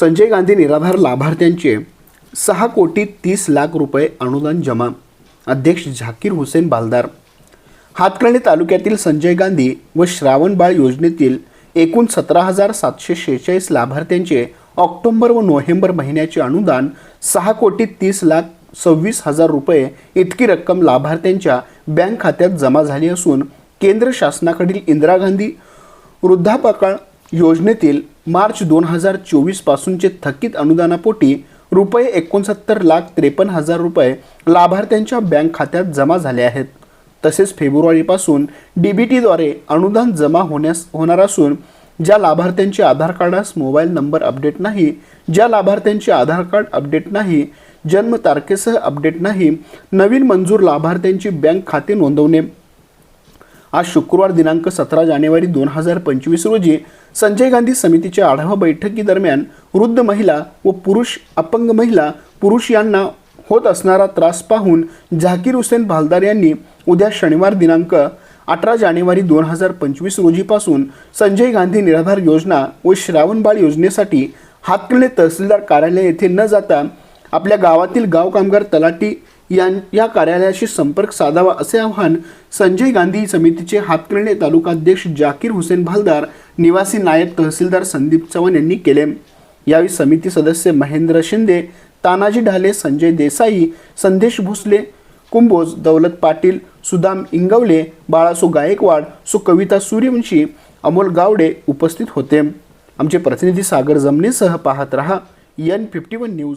संजय गांधी निराधार लाभार्थ्यांचे सहा कोटी तीस लाख रुपये अनुदान जमा. अध्यक्ष झाकीर हुसेन बालदार. हातकर्णी तालुक्यातील संजय गांधी व श्रावणबाळ योजनेतील एकूण सतरा हजार सातशे शेहेचाळीस लाभार्थ्यांचे ऑक्टोंबर व नोव्हेंबर महिन्याचे अनुदान सहा कोटी तीस लाख सव्वीस हजार रुपये इतकी रक्कम लाभार्थ्यांच्या बँक खात्यात जमा झाली असून केंद्र शासनाकडील इंदिरा गांधी वृद्धापकाळ योजनेतील मार्च दोन हजार चोवीस पासूनचे थकीत अनुदानापोटी रुपये एकोणसत्तर लाख त्रेपन्न हजार रुपये लाभार्थ्यांच्या बँक खात्यात जमा झाले आहेत. तसेच फेब्रुवारीपासून डी बी टीद्वारे अनुदान जमा होण्यास होणार असून ज्या लाभार्थ्यांचे आधार कार्डास मोबाईल नंबर अपडेट नाही ज्या लाभार्थ्यांचे आधार कार्ड अपडेट नाही जन्म तारखेसह अपडेट नाही नवीन मंजूर लाभार्थ्यांची बँक खाते नोंदवणे. आज शुक्रवार दिनांक सतरा जानेवारी दोन हजार पंचवीस रोजी संजय गांधी समितीच्या आढावा बैठकीदरम्यान वृद्ध महिला व पुरुष अपंग महिला पुरुष यांना होत असणारा त्रास पाहून झाकीर हुसेन भालदार यांनी उद्या शनिवार दिनांक अठरा जानेवारी दोन हजार पंचवीस रोजीपासून संजय गांधी निराधार योजना व श्रावणबाळ योजनेसाठी हातकर्णे तहसीलदार कार्यालय येथे न जाता आपल्या गावातील गाव कामगार तलाठी यां या कार्यालयाशी संपर्क साधावा असे आवाहन संजय गांधी समितीचे हातकर्णे तालुकाध्यक्ष जाकीर हुसेन भालदार निवासी नायब तहसीलदार संदीप चव्हाण यांनी केले. यावेळी समिती सदस्य महेंद्र शिंदे तानाजी ढाले संजय देसाई संदेश भोसले कुंभोज दौलत पाटील सुदाम इंगवले बाळासो गायकवाड सो कविता सूर्यवंशी अमोल गावडे उपस्थित होते. आमचे प्रतिनिधी सागर जमनेसह पाहत रहा एन फिफ्टी वन न्यूज